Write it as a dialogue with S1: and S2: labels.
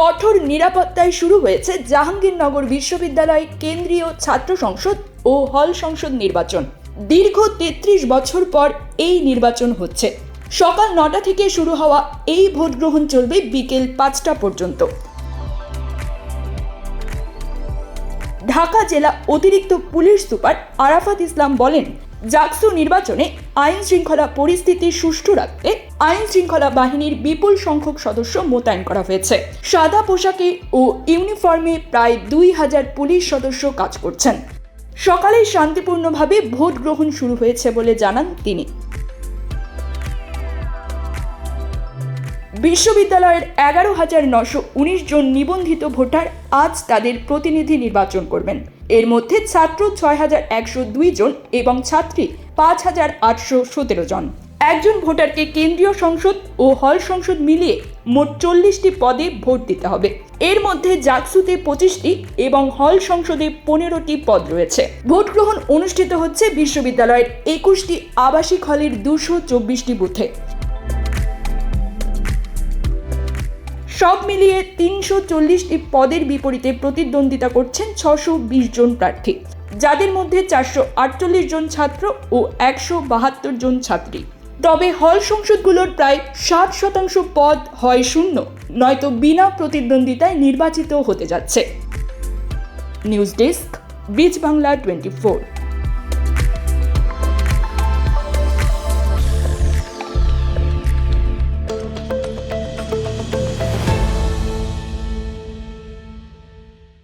S1: কঠোর নিরাপত্তায় শুরু হয়েছে জাহাঙ্গীরনগর বিশ্ববিদ্যালয় কেন্দ্রীয় ছাত্র সংসদ ও হল সংসদ নির্বাচন। দীর্ঘ তেত্রিশ বছর পর এই নির্বাচন হচ্ছে। সকাল নটা থেকে শুরু হওয়া এই ভোট গ্রহণ চলবে বিকেল পাঁচটা পর্যন্ত। ঢাকা জেলা অতিরিক্ত পুলিশ সুপার আরাফাত ইসলাম বলেন, জাকসু নির্বাচনে আইন শৃঙ্খলা পরিস্থিতি সুষ্ঠু রাখতে আইন শৃঙ্খলা বাহিনীর বিপুল সংখ্যক সদস্য মোতায়েন করা হয়েছে। সাদা পোশাকে ও ইউনিফর্মে প্রায় দুই হাজার পুলিশ সদস্য কাজ করছেন। সকালে শান্তিপূর্ণভাবে ভোট গ্রহণ শুরু হয়েছে বলে জানান তিনি। বিশ্ববিদ্যালয়ের এগারো হাজার নশো উনিশ জন নিবন্ধিত ভোটার আজ তাদের প্রতিনিধি নির্বাচন করবেন। এর মধ্যে ছাত্র ছয় হাজার একশো দুই জন এবং ছাত্রী পাঁচ হাজার আটশো সতেরো জন। একজন ভোটারকে কেন্দ্রীয় সংসদ ও হল সংসদ মিলিয়ে মোট চল্লিশটি পদে ভোট দিতে হবে। এর মধ্যে জাকসুতে পঁচিশটি এবং হল সংসদে পনেরোটি পদ রয়েছে। ভোট গ্রহণ অনুষ্ঠিত হচ্ছে বিশ্ববিদ্যালয়ের একুশটি আবাসিক হলের দুশো চব্বিশটি বুথে। সব মিলিয়ে তিনশো চল্লিশটি পদের বিপরীতে প্রতিদ্বন্দ্বিতা করছেন ছশো বিশ জন প্রার্থী, যাদের মধ্যে চারশো আটচল্লিশ জন ছাত্র ও একশো বাহাত্তর জন ছাত্রী। তবে হল সংসদগুলোর প্রায় ষাট শতাংশ পদ হয় শূন্য, নয়তো বিনা প্রতিদ্বন্দ্বিতায় নির্বাচিত হতে যাচ্ছে। নিউজ ডেস্ক বিচ বাংলা টোয়েন্টি ফোর।